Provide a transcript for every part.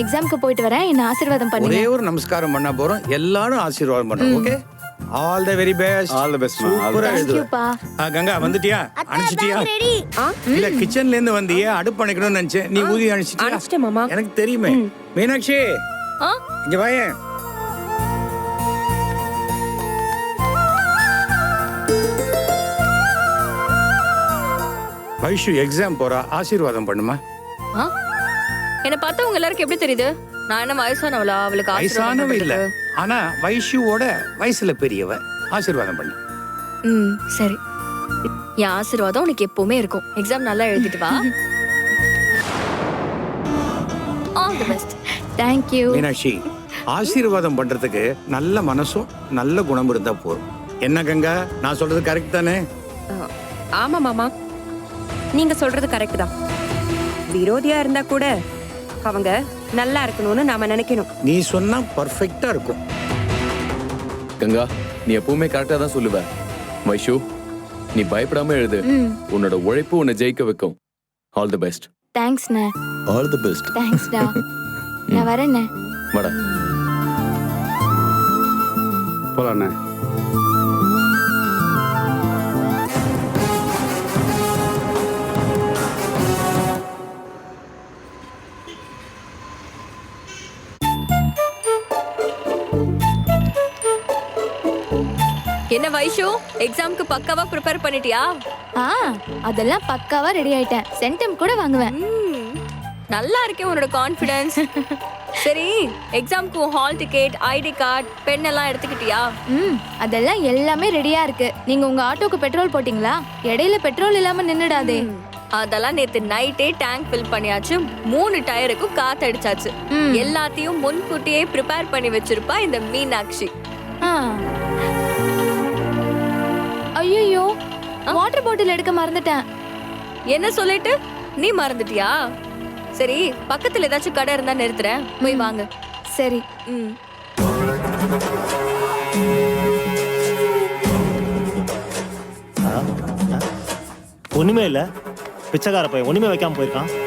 நான் எக்ஸாம்க்கு போயிட்டு வரேன். என்ன ஆசீர்வாதம் பண்ணுங்க. ஒரே ஒரு நமஸ்காரம் பண்ண போறோம். எல்லாரும் ஆசீர்வாதம் பண்றோம் okay all the very best all the best மா சூப்பரா எழுதுவ தேங்க்யூப்பா ஆ, கங்கா வந்துட்டியா? அனுப்பிச்சிட்டியா? இல்ல கிச்சன்ல இருந்து வந்தியே அடுப்பு அணைக்கணும்னு நினைச்சேன். நீ ஊதி அனுப்பிச்சிட்டியா? அனுப்பிச்சிட்டேன் மாமா. எனக்கு தெரியுமே. மீனாட்சி ஆ? இங்க வாயேன் வைஷு எக்ஸாம் போறா. ஆசீர்வாதம் பண்ணுமா? ஆ? என்னை பார்த்தா உங்க எல்லாருக்கும் எப்படி தெரியுது? நான் என்ன வயசானவளா? அவளுக்கு வயசானவ இல்ல? ஆனா வைஷுவோட வயசுல பெரியவ. ஆசீர்வாதம் பண்ணு. ம் சரி. என் ஆசீர்வாதம் உனக்கு எப்பவுமே இருக்கும். எக்ஸாம் நல்லா எழுதிட்டு வா. All the best thank you Meenakshi ஆசீர்வாதம் பண்றதுக்கு நல்ல மனசும் நல்ல குணம் இருந்தா போதும். என்ன கங்கா? நான் சொல்றது கரெக்ட் தானே? ஆமா மாமா. நீங்க சொல்றது கரெக்ட் தான். விரோதியா இருந்தா கூட அவங்க நல்லா இருக்கணும்னு நாம நினைக்கணும். நீ சொன்னா பர்ஃபெக்டா இருக்கும். கங்கா நீ எப்பவுமே கரெக்டா தான் சொல்லுவ. வைஷு நீ பயப்படாம எழுது. உன்னோட உழைப்பு உன்னை ஜெயிக்க வைக்கும். ஆல் தி பெஸ்ட் தேங்க்ஸ்ண்ணே ஆல் தி பெஸ்ட் தேங்க்ஸ்டா நான் வரேண்ணே வாடா. போலாண்ணே என்ன வைஷு? எக்ஸாம்க்கு பக்காவா ப்ரிப்பேர் பண்ணிட்டியா? ஆ அதெல்லாம் பக்காவா ரெடி ஆயிட்டேன். சென்டம் கூட வாங்குவேன். நல்லா இருக்கே உன்னோட கான்ஃபிடன்ஸ் சரி எக்ஸாம்க்கு hall ticket ID card pen எல்லாம் எடுத்துக்கிட்டியா? ம் அதெல்லாம் எல்லாமே ரெடியா இருக்கு. நீங்க உங்க ஆட்டோக்கு பெட்ரோல் போட்டீங்களா? இடையில பெட்ரோல் இல்லாம நின்னுடாதே. அதெல்லாம் நேத்து நைட்டே டேங்க் ஃபில் பண்ணியாச்சு. மூணு டயருக்கும் காத்து அடிச்சாச்சு ம். எல்லாத்தையும் முன்கூட்டியே ப்ரிப்பேர் பண்ணி வச்சிருப்பா இந்த மீனாட்சி. ஆ. ஐயோ வாட்டர் பாட்டில் எடுக்க மறந்துட்டேன். என்ன சொல்லிட்டு? நீ மறந்துட்டியா? சரி பக்கத்துல ஏதாச்சும் கடை இருந்தா நிறுத்துறேன். போய் வாங்க. சரி. ம். ஒண்ணுமே இல்ல. பிச்சைக்கார பையன் ஒண்ணுமே வைக்காம போயிருக்கான்.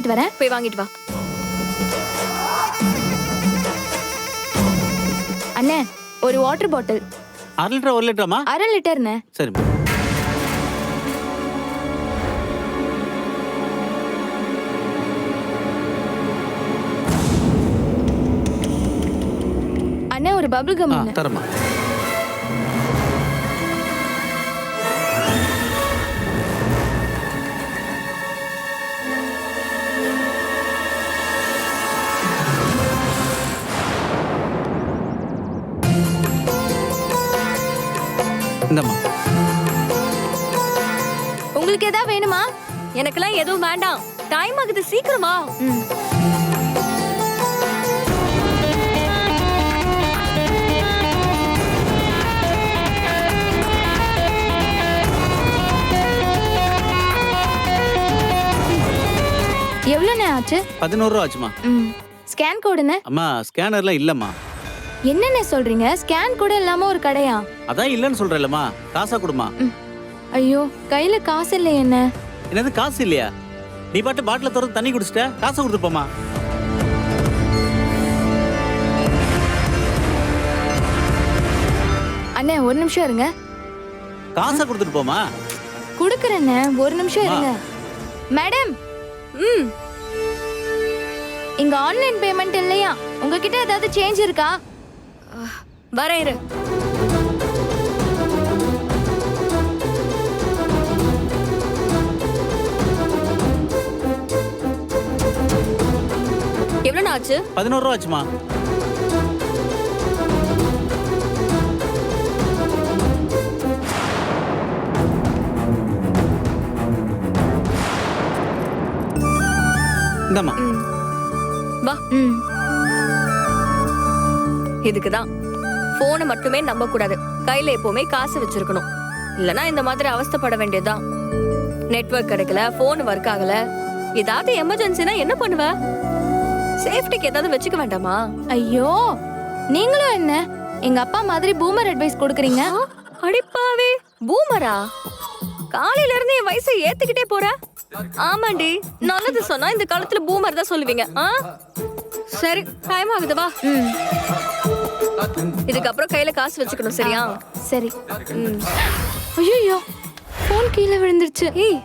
வாங்கிட்டு வரேன். போய் வாங்கிட்டு வா. அண்ணே ஒரு வாட்டர் பாட்டில் அரை லிட்டர் ஒரு லிட்டராமா அரை லிட்டர்ண்ணே. சரிம்மா. அண்ணே ஒரு பபிள் கம் தரமா உங்களுக்கு ஏதாவது வேணுமா? எனக்கெல்லாம் எதுவும் வேண்டாம். டைம் ஆகுது சீக்கிரமா எவ்வளோண்ணே ஆச்சு? பதினோரு ரூபா ஆச்சுமா ம். ஸ்கேன் கோடுண்ணே அம்மா ஸ்கேனர்லாம் இல்லம்மா. என்னண்ணே சொல்றீங்க? ஸ்கேன் கூட இல்லாம ஒரு கடையா? அதான் இல்லைன்னு சொல்றேன்லம்மா. காசா கொடுமா ஐயோ கையில காசு இல்லை என்ன? என்னது காசு இல்லையா? நீ பாட்டு பாட்டில திறந்து தண்ணி குடிச்சிட்ட? காசை கொடுத்துருப்போமா? அண்ணே ஒரு நிமிஷம் இருங்க. காசை கொடுத்துட்டு போமா? குடுக்கறேண்ணே ஒரு நிமிஷம் இருங்க. மேடம் ம். இங்க ஆன்லைன் பேமெண்ட் இல்லையா? உங்ககிட்ட ஏதாவது சேஞ்ச் இருக்கா? வரேன் இரு. எவ்வளவு ஆச்சு? பதினோரு ரூபா ஆச்சுமா. இந்தம்மா. ம். வா. ம். இதுக்கு தான் போனை மட்டுமே நம்ப கூடாது கையில எப்பவுமே காசு வச்சிருக்கணும். இல்லனா இந்த மாதிரி அவஸ்தைப்பட வேண்டியதுதான். நெட்வொர்க் கிடைக்கல போன் ஒர்க் ஆகல. ஏதாவது எமர்ஜென்சினா என்ன பண்ணுவ? சேஃப்டிக்கு ஏதாவது வச்சுக்க வேண்டாமா? ஐயோ நீங்களும் என்ன? எங்க அப்பா மாதிரி பூமர் அட்வைஸ் கொடுக்குறீங்க? அடிப்பாவே. பூமரா? காலையில இருந்து என் வயசை ஏத்துக்கிட்டே போற? ஆமாண்டி நல்லது சொன்னா இந்த காலத்துல பூமர் தான் சொல்லுவீங்க. சரி டைம் ஆகுது வா. இதுக்கப்புறம் கையில காசு வச்சுக்கணும் சரியா? சரி. ஐயோ ஃபோன் கீழே விழுந்துருச்சு. ஏய்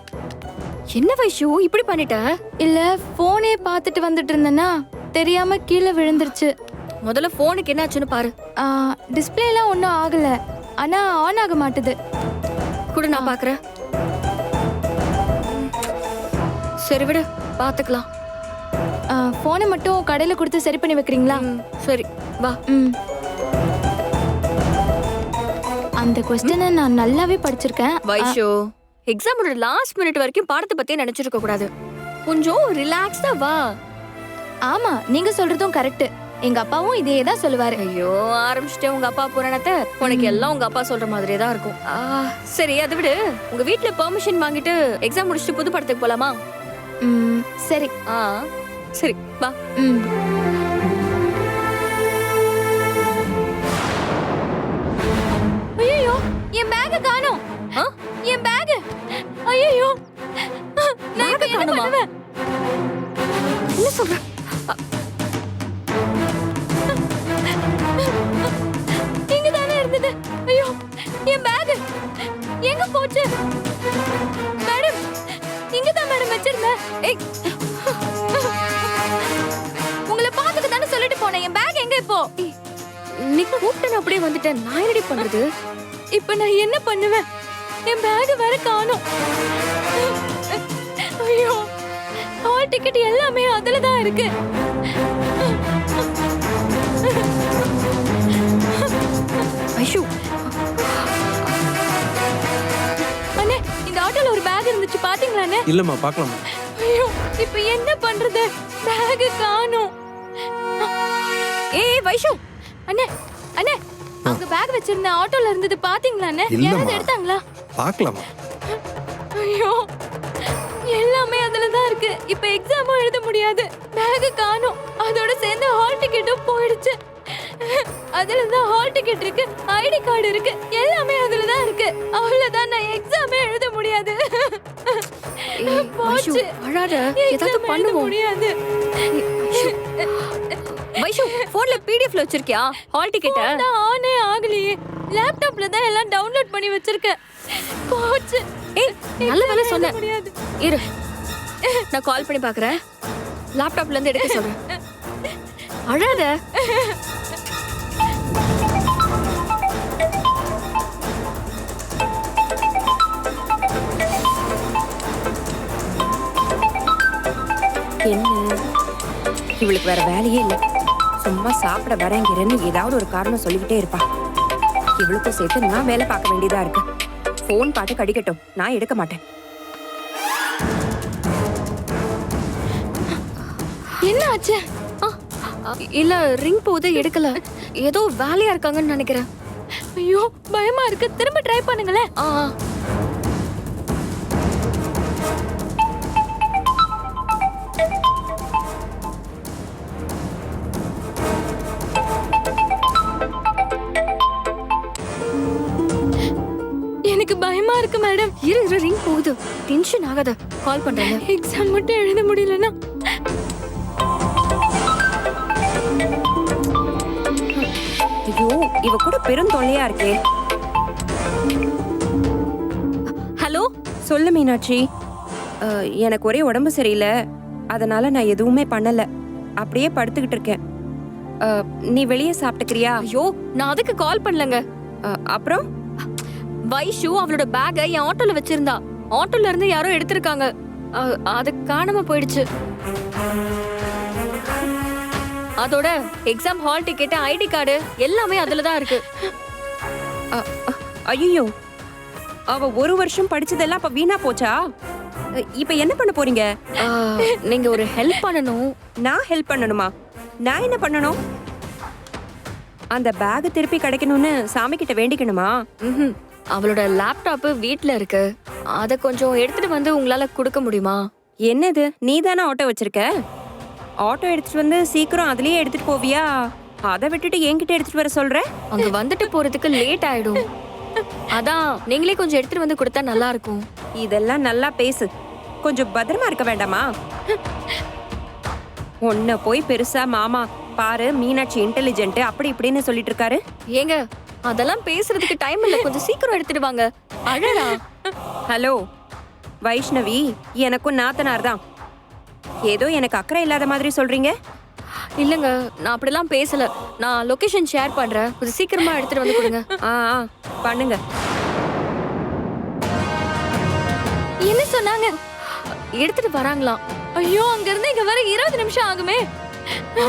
என்ன வைஷு இப்படி பண்ணிட்ட? இல்ல போனே பார்த்துட்டு வந்துட்டு இருந்தேன்னா தெரியாம கீழே விழுந்துருச்சு. முதல்ல போனுக்கு என்னாச்சுன்னு பாரு. டிஸ்பிளேலாம் ஒன்றும் ஆகல. ஆனா ஆன் ஆக மாட்டுது. கூட நான் பாக்குறேன். சரி விடு பாத்துக்கலாம். ஃபோனை மட்டும் கடையில் கொடுத்து சரி பண்ணி வைக்கிறீங்களா? சரி வா. ம். அந்த கொஸ்டினை நான் நல்லாவே படிச்சிருக்கேன். வைஷு. எக்ஸாமோட லாஸ்ட் மினிட் வரைக்கும் பாடத்தை பத்தி நினைச்சிருக்க கூடாது. கொஞ்சம் ரிலாக்ஸ்டா வா. ஆமா நீங்க சொல்றதும் கரெக்ட் எங்க அப்பாவும் இதே தான் சொல்லுவாரு. ஐயோ ஆரம்பிச்சிட்டே உங்க அப்பா புராணத்தை. உனக்கு எல்லாம் உங்க அப்பா சொல்ற மாதிரியே தான் இருக்கும். ஆ, சரி அதை விடு. உங்க வீட்ல பெர்மிஷன் வாங்கிட்டு எக்ஸாம் முடிச்சுட்டு புது படத்துக்கு போலாமா? சரி. ஆ சரி வா. ஐயோ என் பேக்க காணோம்? என் பேக் ஐயோ நான் இப்ப என்ன? பண்ணுவேன்? என்ன சொல்ற? இங்க தானே இருந்தது. ஐயோ என் பேக் எங்க போச்சு? மேடம் இங்க தான் மேடம் வச்சிருந்தேன். உங்களை பார்த்துட்டு தானே சொல்லிட்டு போனேன். என் பேக் எங்க இப்போ? நீ கூப்பிட்டு நான் அப்படியே வந்துட்டேன். நான் என்னடி பண்றது? இப்ப நான் என்ன பண்ணுவேன்? என் பேக் வேற காணோம். ஐயோ ஹால் டிக்கெட் எல்லாமே அதுல தான் இருக்கு. ஐஷு அண்ணே இந்த ஆட்டோல ஒரு பேக் இருந்துச்சு பாத்தீங்களாண்ணே இல்லம்மா பார்க்கலாமா ஐயோ இப்ப என்ன பண்றது? பேக் காணோம். ஏய் வைஷு. அண்ணே அண்ணே அவங்க பேக் வச்சிருந்த ஆட்டோல இருந்தது பாத்தீங்களாண்ணே இல்லம்மா. யாராவது எடுத்தாங்களா? பார்க்கலாமா? ஐயோ எல்லாமே அதுல தான் இருக்கு. இப்ப எக்ஸாமும் எழுத முடியாது. பேக் காணோம். அதோட சேர்ந்து ஹால் டிக்கெட்டும் போயிடுச்சு. அதுல தான் ஹால் டிக்கெட் இருக்கு. ஐடி கார்டு இருக்கு. எல்லாமே அதுல தான் இருக்கு. அவ்வளவுதான். நான் எக்ஸாமே எழுத முடியாது. போச்சு. அழாத. ஏதாவது பண்ணுவோம். முடியாது. வைஷு போன்ல பிடிஎஃப்ல வச்சிருக்கியா? ஹால் தான் ஆனே ஆகலையே. லேப்டாப்ல தான் எல்லாம் டவுன்லோட் பண்ணி வச்சிருக்கேன். போச்சு. ஏய் நல்ல வேலை எழுத சொன்ன. முடியாது. இரு. நான் கால் பண்ணி பாக்குறேன். லேப்டாப்ல இருந்து எடுக்க சொல்றேன் அழாத. என்ன? இவளுக்கு வேற வேலையே இல்லை. சும்மா சாப்பிட வரேங்கிறேன்னு ஏதாவது ஒரு காரணம் சொல்லிக்கிட்டே இருப்பா. இவளுக்கும் சேர்த்து நான் வேலை பார்க்க வேண்டியதா இருக்கு. ஃபோன் பாட்டு கடிக்கட்டும். நான் எடுக்க மாட்டேன். என்ன ஆச்சு? ஆ, இல்ல ரிங் போகுது எடுக்கல. ஏதோ வேலையா இருக்காங்கன்னு நினைக்கிறேன். ஐயோ பயமா இருக்கு. திரும்ப ட்ரை பண்ணுங்களேன். ஆ. இருக்கு மேடம் இரு இரு ரிங் போகுது. டென்ஷன் ஆகாத. கால் பண்றேன். எக்ஸாம் மட்டும் எழுத முடியலன்னா. ஐயோ இவ கூட பெரும் தொல்லையா இருக்கே. ஹலோ சொல்லு மீனாட்சி. அஹ், எனக்கு ஒரே உடம்பு சரியில்லை. அதனால நான் எதுவுமே பண்ணல. அப்படியே படுத்துக்கிட்டு இருக்கேன். அஹ், நீ வெளியே சாப்பிட்டுக்கிறியா? ஐயோ நான் அதுக்கு கால் பண்ணலங்க. அஹ், அப்புறம்? வைஷு அவளோட பேக்கை என் ஆட்டோல வச்சிருந்தா. ஆட்டோல இருந்து யாரோ எடுத்திருக்காங்க. அது காணாம போயிடுச்சு. அதோட exam hall ticket ID card எல்லாமே அதுல தான் இருக்கு. ஐயோ அவ ஒரு வருஷம் படிச்சதெல்லாம் அப்ப வீணா போச்சா? இப்ப என்ன பண்ண போறீங்க? நீங்க ஒரு ஹெல்ப் பண்ணணும். நான் ஹெல்ப் பண்ணணுமா? நான் என்ன பண்ணணும்? அந்த பேக் திருப்பி கிடைக்கணும்னு சாமி கிட்ட வேண்டிக்கணுமா. அவளோட லேப்டாப் வீட்ல இருக்கு. அத கொஞ்சம் எடுத்துட்டு வந்து உங்களால கொடுக்க முடியுமா? என்னது? நீ தானே ஆட்டோ வச்சிருக்க? ஆட்டோ எடுத்துட்டு வந்து சீக்கிரம் அதுலயே எடுத்துட்டு போவியா? அதை விட்டுட்டு என்கிட்ட எடுத்துட்டு வர சொல்ற? அங்க வந்துட்டு போறதுக்கு லேட் ஆயிடும். அதான் நீங்களே கொஞ்சம் எடுத்துட்டு வந்து கொடுத்தா நல்லா இருக்கும். இதெல்லாம் நல்லா பேசு. கொஞ்சம் பத்திரமா இருக்க வேண்டாமா? உன்னை போய் பெருசா மாமா பாரு மீனாட்சி இன்டெலிஜென்ட் அப்படி இப்படின்னு சொல்லிட்டு இருக்காரு. ஏங்க அதெல்லாம் பேசுறதுக்கு டைம் இல்ல. கொஞ்சம் சீக்கிரம் எடுத்துட்டு வாங்க அழடா ஹலோ வைஷ்ணவி எனக்கும் நாத்தனார் தான். ஏதோ எனக்கு அக்கறை இல்லாத மாதிரி சொல்றீங்க? இல்லங்க நான் அப்படிலாம் பேசல. நான் லொகேஷன் ஷேர் பண்றேன். கொஞ்சம் சீக்கிரமா எடுத்துட்டு வந்து கொடுங்க. ஆ ஆ, பண்ணுங்க. என்ன சொன்னாங்க? எடுத்துட்டு வராங்களாம். ஐயோ அங்க இருந்து இங்க வர இருபது நிமிஷம் ஆகுமே.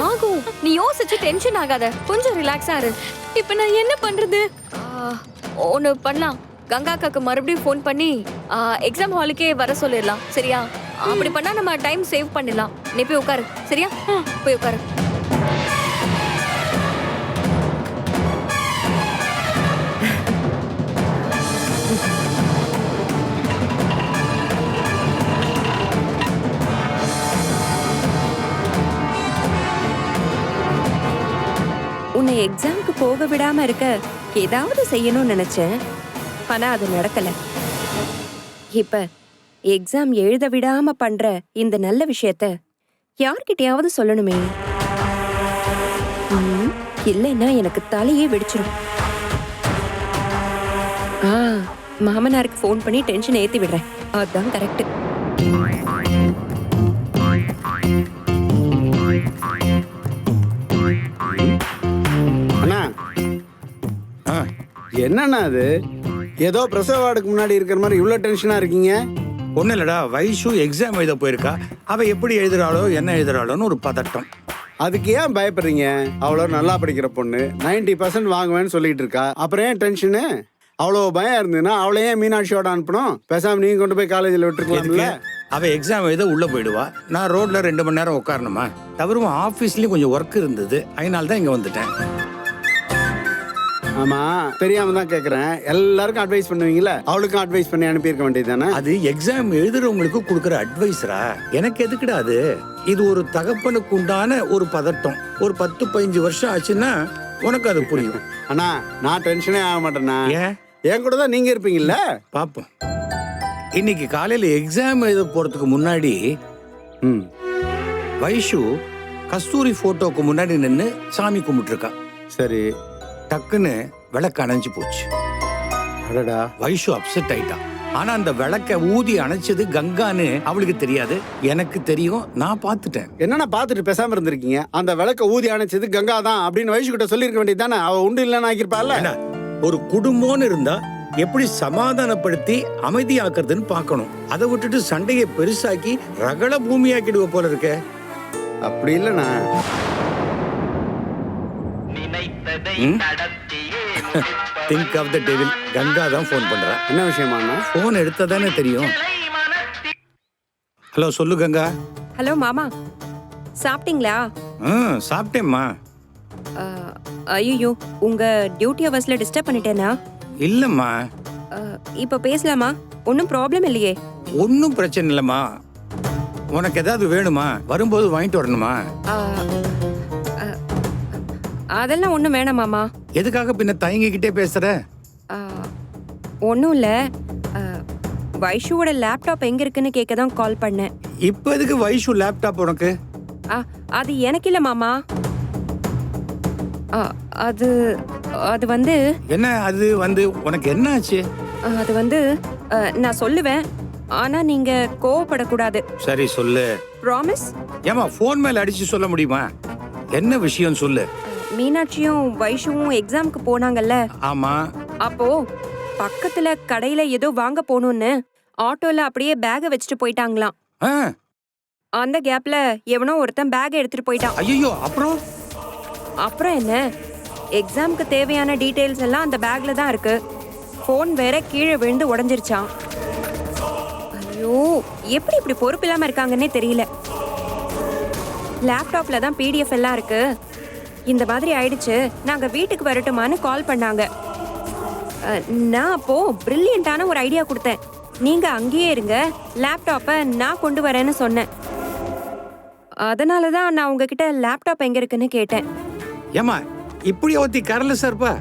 ஆகும். நீ யோசிச்சு டென்ஷன் ஆகாத. கொஞ்சம் ரிலாக்ஸா இரு. இப்ப நான் என்ன பண்றது? ஒன்று பண்ணலாம். கங்கா அக்காக்கு மறுபடியும் ஃபோன் பண்ணி எக்ஸாம் ஹாலுக்கே வர சொல்லிடலாம் சரியா? அப்படி பண்ணா நம்ம டைம் சேவ் பண்ணிடலாம். நீ போய் உட்காரு சரியா? போய் உட்காரு. உன்னை எக்ஸாம்க்கு போக விடாம இருக்க ஏதாவது செய்யணும்னு நினைச்சேன். ஆனா அது நடக்கல. இப்ப எக்ஸாம் எழுத விடாம பண்ற இந்த நல்ல விஷயத்த யார்கிட்டயாவது சொல்லணுமே. இல்லைன்னா எனக்கு தலையே வெடிச்சிடும் ஆ மாமனாருக்கு ஃபோன் பண்ணி டென்ஷன் ஏத்தி விடுறேன். அதுதான் கரெக்ட் என்னண்ணா அது? ஏதோ பிரசவ வார்டுக்கு முன்னாடி இருக்கிற மாதிரி இவ்வளோ டென்ஷனாக இருக்கீங்க? ஒன்றும் இல்லடா வைஷு எக்ஸாம் எழுத போயிருக்கா. அவ எப்படி எழுதுறாளோ என்ன எழுதுறாளோன்னு ஒரு பதட்டம். அதுக்கு ஏன் பயப்படுறீங்க? அவ்வளோ நல்லா படிக்கிற பொண்ணு 90% பர்சன்ட் வாங்குவேன்னு சொல்லிட்டு இருக்கா. அப்புறம் ஏன் டென்ஷனு அவ்வளோ பயம் இருந்ததுன்னா அவளை ஏன் மீனாட்சியோட அனுப்பணும்? பேசாம நீங்க கொண்டு போய் காலேஜில் விட்டுருக்கலாம்ல? எதுக்கு? அவ எக்ஸாம் எழுத உள்ள போயிடுவா. நான் ரோட்ல ரெண்டு மணி நேரம் உட்காரணுமா? தவிர ஆஃபீஸ்லயும் கொஞ்சம் ஒர்க் இருந்தது. அதனால தான் இங்க வந்துட்டேன். ஆமா தெரியாம தான் கேட்குறேன் எல்லாருக்கும் அட்வைஸ் பண்ணுவீங்களே அவளுக்கும் அட்வைஸ் பண்ணி அனுப்பியிருக்க வேண்டியது தானே? அது எக்ஸாம் எழுதுறவங்களுக்கு கொடுக்குற அட்வைஸரா எனக்கு எதுக்குடா அது? இது ஒரு தகப்பனுக்கு உண்டான ஒரு பதட்டம். ஒரு பத்து பதினஞ்சு வருஷம் ஆச்சுன்னா உனக்கு அது புரியும். அண்ணா நான் டென்ஷனே ஆக மாட்டேண்ணா. ஏன்? என் கூட தான் நீங்க இருப்பீங்கல்ல? பாப்போம். இன்னைக்கு காலையில எக்ஸாம் எழுத போறதுக்கு முன்னாடி ம். வைஷு கஸ்தூரி போட்டோக்கு முன்னாடி நின்னு சாமி கும்பிட்டுருக்கா. சரி. டக்குன்னு விளக்கு அணைஞ்சு போச்சு. அடடா. வைஷு அப்செட் ஆயிட்டா. ஆனா அந்த விளக்க ஊதி அணைச்சது கங்கான்னு அவளுக்கு தெரியாது. எனக்கு தெரியும். நான் பார்த்துட்டேன். என்னண்ணா பார்த்துட்டு பேசாம இருந்திருக்கீங்க? அந்த விளக்க ஊதி அணைச்சது கங்கா தான் அப்படின்னு வயசு கிட்ட சொல்லியிருக்க வேண்டியது தானே? அவ உண்டு இல்லைன்னு ஆக்கியிருப்பாள்ல. என்ன ஒரு குடும்பம்னு இருந்தா எப்படி சமாதானப்படுத்தி அமைதியாக்குறதுன்னு பார்க்கணும். அதை விட்டுட்டு சண்டையை பெருசாக்கி ரகள பூமியாக்கிடுவ போல இருக்க. அப்படி இல்லைண்ணா. Think of the devil Ganga தான் ஃபோன் பண்றா. என்ன விஷயமாண்ணா ஃபோன் எடுத்ததானே தெரியும். ஹலோ சொல்லு கங்கா. ஹலோ மாமா. சாப்பிட்டீங்களா? ம் சாப்பிட்டேம்மா. ஐயோ உங்க டியூட்டி ஹவர்ஸ்ல டிஸ்டர்ப் பண்ணிட்டேனா? இல்லம்மா. இப்ப பேசலாமா? ஒன்றும் ப்ராப்ளம் இல்லையே. ஒன்றும் பிரச்சனை இல்லைம்மா. உனக்கு ஏதாவது வேணுமா? வரும்போது வாங்கிட்டு வரணுமா? அதெல்லாம் ஒன்றும் வேணாம் மாமா. எதுக்காக பின்ன தயங்கிக்கிட்டே பேசுற? ஒன்றும் இல்லை. வைஷுவோட லேப்டாப் எங்க இருக்குன்னு கேட்க தான் கால் பண்ணேன். இப்போ எதுக்கு வைஷு லேப்டாப் உனக்கு? அ, அது எனக்கு இல்லை மாமா. அ, அது அது வந்து என்ன அது வந்து உனக்கு என்ன ஆச்சு? அது வந்து அ, நான் சொல்லுவேன். ஆனா நீங்க கோவப்படக்கூடாது. சரி சொல்லு. ப்ராமிஸ் ஏமா ஃபோன் மேல அடிச்சு சொல்ல முடியுமா? என்ன விஷயம் சொல்லு. மீனாட்சியும் வைஷுவும் எக்ஸாம்க்கு போனாங்கல்ல? ஆமா. அப்போ பக்கத்துல கடையில ஏதோ வாங்க போகணும்னு ஆட்டோல அப்படியே பேக வச்சுட்டு போயிட்டாங்களாம். ஆ. அந்த கேப்ல எவனோ ஒருத்தன் பேக் எடுத்துட்டு போயிட்டான். ஐயோ அப்புறம்? அப்புறம் என்ன? எக்ஸாம்க்கு தேவையான டீடைல்ஸ் எல்லாம் அந்த பேக்ல தான் இருக்கு. ஃபோன் வேற கீழே விழுந்து உடஞ்சிருச்சான் ஐயோ எப்படி இப்படி பொறுப்பு இல்லாம இருக்காங்கன்னே தெரியல. லேப்டாப்ல தான் பிடிஎஃப் எல்லாம் இருக்கு. இந்த மாதிரி ஆயிடுச்சு. நாங்க வீட்டுக்கு வரட்டுமான்னு கால் பண்ணாங்க. நான் அப்போ பிரில்லியண்டான ஒரு ஐடியா கொடுத்தேன். நீங்க அங்கேயே இருங்க. லேப்டாப்பை நான் கொண்டு வரேன்னு சொன்னேன். அதனால தான் நான் உங்ககிட்ட லேப்டாப் எங்க இருக்குன்னு கேட்டேன். ஏமா இப்படி ஒத்தி கரல சார்ப்பா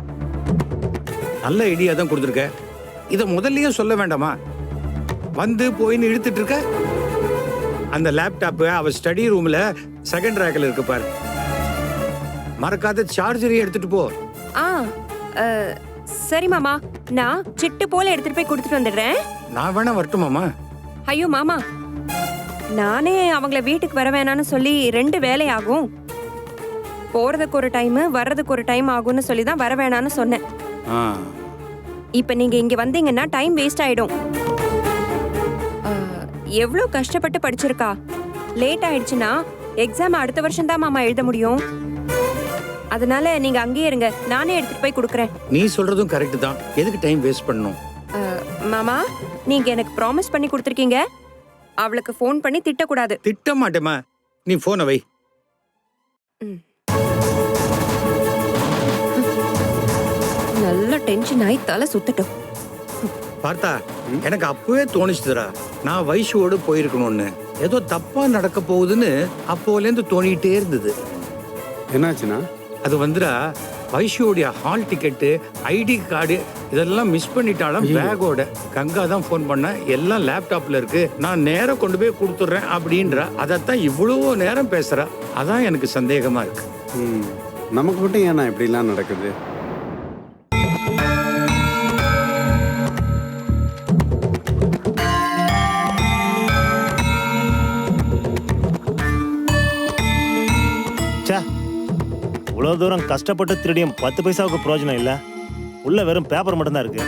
நல்ல ஐடியா தான் கொடுத்துருக்க. இதை முதல்லயே சொல்ல வேண்டாமா? வந்து போயின்னு இழுத்துட்டு இருக்க? அந்த லேப்டாப்பு அவ ஸ்டடி ரூம்ல செகண்ட் ரேக்கில் இருக்கு பாரு. மறக்காத சார்ஜரையும் எடுத்துட்டு போ. ஆ சரி மாமா. நான் சிட்டு போல எடுத்துட்டு போய் கொடுத்துட்டு வந்துடுறேன். நான் வேணா வரட்டுமாமா ஐயோ மாமா. நானே அவங்கள வீட்டுக்கு வர வேணாம்னு சொல்லி ரெண்டு வேலை ஆகும். போறதுக்கு ஒரு டைம் வர்றதுக்கு ஒரு டைம் ஆகும்னு சொல்லி தான் வர வேணாம்னு சொன்னேன். இப்போ நீங்க இங்க வந்தீங்கன்னா டைம் வேஸ்ட் ஆயிடும். அஹ், எவ்வளவு கஷ்டப்பட்டு படிச்சிருக்கா? லேட் ஆயிடுச்சுன்னா எக்ஸாம் அடுத்த வருஷம் தான் மாமா எழுத முடியும். அதனால நீங்க அங்கேயே இருங்க. நானே எடுத்துட்டு போய் கொடுக்குறேன். நீ சொல்றதும் கரெக்ட் தான். எதுக்கு டைம் வேஸ்ட் பண்ணணும்? அஹ், மாமா நீங்க எனக்கு ப்ராமிஸ் பண்ணி கொடுத்துருக்கீங்க. அவளுக்கு ஃபோன் பண்ணி திட்டக்கூடாது. திட்ட மாட்டேமா நீ போனை வை. நல்ல டென்ஷன் ஆகி தலை சுத்தட்டும். பார்த்தா எனக்கு அப்பவே தோணுச்சுதுடா. நான் வைஷுவோடு போயிருக்கணும்னு. ஏதோ தப்பா நடக்க போகுதுன்னு அப்போலேருந்து தோணிட்டே இருந்தது. என்னாச்சுண்ணா அது வந்துடா வைஷுவோடைய ஹால் டிக்கெட்டு ஐடி கார்டு இதெல்லாம் மிஸ் பண்ணிட்டாலும் பேக்கோட கங்கா தான் ஃபோன் பண்ண எல்லாம் லேப்டாப்ல இருக்கு. நான் நேரா கொண்டு போய் கொடுத்துட்றேன் அப்படின்றா. அதைத்தான் இவ்வளவோ நேரம் பேசுறா. அதான் எனக்கு சந்தேகமா இருக்கு. ம். நமக்கு மட்டும் ஏண்ணா இப்படிலாம் நடக்குது? இவ்வளோ தூரம் கஷ்டப்பட்டு திருடியும் பத்து பைசாவுக்கு பிரயோஜனம் இல்லை. உள்ள வெறும் பேப்பர் மட்டும்தான் இருக்கு.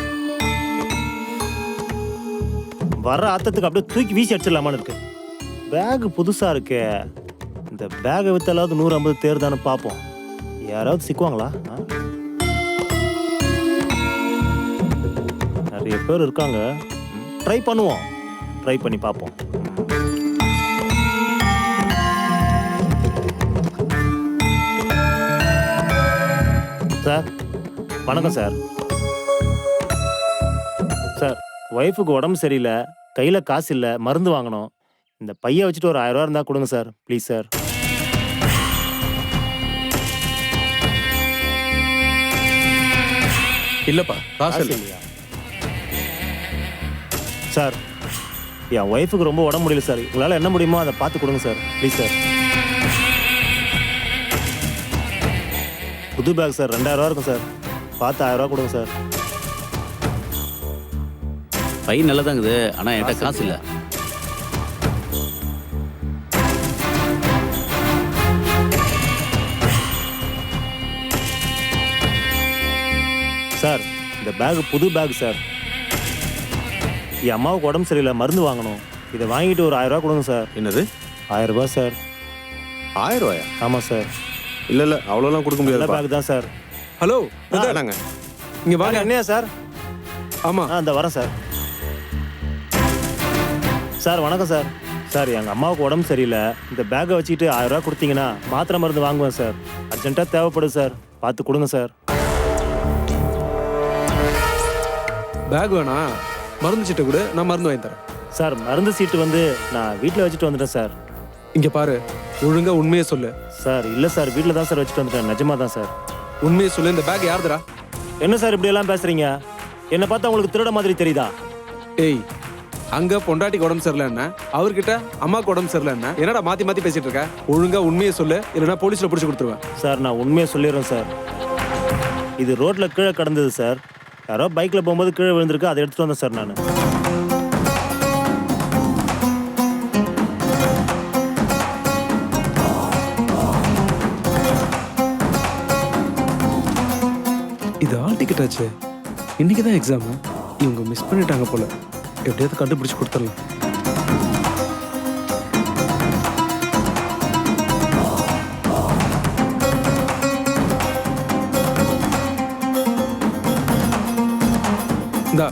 வர்ற ஆத்தத்துக்கு அப்படியே தூக்கி வீசி அடிச்சிடலாமான்னு இருக்கு. பேக் புதுசா இருக்கே. இந்த பேகை வித்தாலாவது நூறு ஐம்பது தேர்தான்னு பார்ப்போம் யாராவது சிக்குவாங்களா? நிறைய பேர் இருக்காங்க. ட்ரை பண்ணுவோம். ட்ரை பண்ணி பார்ப்போம் வணக்கம் சார் சார் ஒய்ஃபுக்கு உடம்பு சரியில்லை கையில் காசு இல்லை மருந்து வாங்கணும். இந்த பையை வச்சுட்டு ஒரு ஆயிரம் ரூபா இருந்தால் கொடுங்க சார் ப்ளீஸ் சார் இல்லப்பா காசு காசு இல்லை. இல்லையா? சார் என் ஒய்ஃபுக்கு ரொம்ப உடம்பு முடியல சார் உங்களால் என்ன முடியுமோ அதை பார்த்து கொடுங்க சார் ப்ளீஸ் சார் புது பேக் சார் ரெண்டாயிரம் ரூபா இருக்கும் சார் பார்த்து ஆயிரம் ரூபா கொடுங்க சார். பை நல்லதாங்குது. ஆனா என்கிட்ட காசு இல்ல சார் இந்த பேக் புது பேக் சார். என் அம்மாவுக்கு உடம்பு சரியில்லை மருந்து வாங்கணும். இதை வாங்கிட்டு ஒரு ஆயிரம் ரூபா கொடுங்க சார். என்னது? ஆயிரம் ரூபாய் சார். ஆயிரம் ரூபாயா? ஆமாம் சார். இல்ல இல்ல அவ்வளோலாம் கொடுக்க நல்ல முடியாது பேக் தான் சார். ஹலோ நாங்க இங்க வாங்க. என்னையா சார்? ஆமா. ஆ இந்த வரேன் சார். சார் வணக்கம் சார். சார் எங்கள் அம்மாவுக்கு உடம்பு சரியில்லை. இந்த பேக்கை வச்சுக்கிட்டு ஆயிரம் ரூபா கொடுத்தீங்கன்னா மாத்திரை மருந்து வாங்குவேன் சார். அர்ஜென்ட்டாக தேவைப்படுது சார். பார்த்து கொடுங்க சார். பேக் வேணா? மருந்து சீட்டை கூட நான் மருந்து வாங்கி தரேன். சார் மருந்து சீட்டு வந்து நான் வீட்டில் வச்சுட்டு வந்துட்டேன் சார். இங்க பாரு ஒழுங்கா உண்மையை சொல்லு. சார் இல்லை சார் வீட்டில் தான் சார் வச்சுட்டு வந்துட்டேன். நிஜமாக தான் சார். உண்மையை சொல்லு இந்த பேக் யாருதுடா? என்ன சார் இப்படி எல்லாம் பேசுறீங்க? என்னை பார்த்தா உங்களுக்கு திருட மாதிரி தெரியுதா? ஏய் அங்க பொண்டாட்டிக்கு உடம்பு சரியில்லைன்னா அவர்கிட்ட அம்மாக்கு உடம்பு சரியில்லைன்னா என்னடா மாத்தி மாத்தி பேசிட்டு இருக்க? ஒழுங்கா உண்மையை சொல்லு இல்லைன்னா போலீஸ்ல பிடிச்சி கொடுத்துருவேன். சார் நான் உண்மையை சொல்லிடுறேன் சார். இது ரோட்டில் கீழே கடந்தது சார். யாரோ பைக்கில் போகும்போது கீழே விழுந்திருக்கு அதை எடுத்துகிட்டு வந்தேன் சார் நான். டிக்கெட் ஆச்சு. இன்னைக்கு தான் எக்ஸாம் இவங்க மிஸ் பண்ணிட்டாங்க போல. எப்படியாவது கண்டுபிடிச்சு கொடுத்துடலாம். இந்தா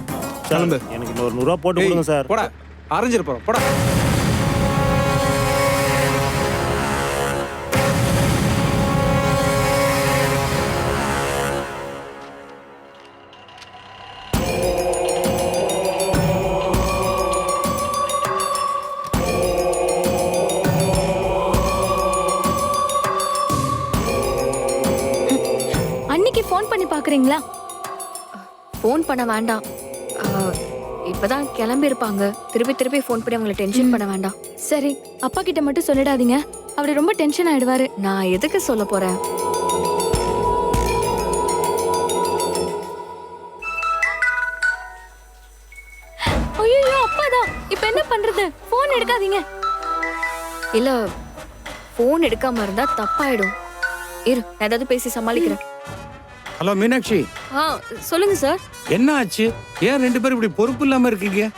கிளம்பு. எனக்கு இன்னொரு நூறுரூவா போட்டு கொடுங்க சார். போடா. அரைஞ்சிரு போறோம். போடா. பாக்குறீங்களா ஃபோன் பண்ண வேண்டாம். இப்பதான் கிளம்பி இருப்பாங்க திருப்பி திருப்பி ஃபோன் பண்ணி அவங்களை டென்ஷன் பண்ண வேண்டாம். சரி அப்பா கிட்ட மட்டும் சொல்லிடாதீங்க. அவர் ரொம்ப டென்ஷன் ஆயிடுவாரு. நான் எதுக்கு சொல்ல போறேன்? ஐயோ அப்பாதான். இப்ப என்ன பண்றது? போன் எடுக்காதீங்க. இல்ல ஃபோன் எடுக்காம இருந்தா தப்பாயிடும். இரு நான் ஏதாவது பேசி சமாளிக்கிறேன். ஹலோ மீனாட்சி. ஆ சொல்லுங்க சார். என்ன ஆச்சு ஏன் ரெண்டு பேரும் இப்படி பொறுப்பு இல்லாம இருக்கீங்க?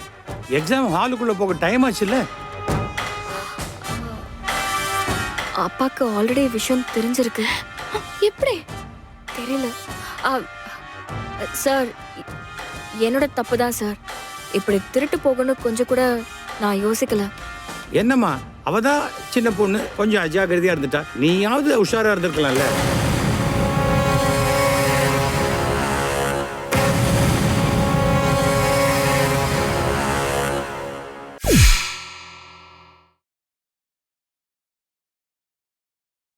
எக்ஸாம் ஹாலுக்குள்ள போக டைம் ஆச்சுல்ல? அப்பாக்கு ஆல்ரெடி விஷயம் தெரிஞ்சிருக்கு. எப்படி? தெரியல. ஆ, சார் என்னோட தப்பு தான் சார். இப்படி திருட்டு போகணும் கொஞ்சம் கூட நான் யோசிக்கல. என்னம்மா? அவதான் சின்ன பொண்ணு கொஞ்சம் அஜாகிரதையா இருந்துட்டா. நீயாவது உஷாரா இருந்திருக்கலாம்ல?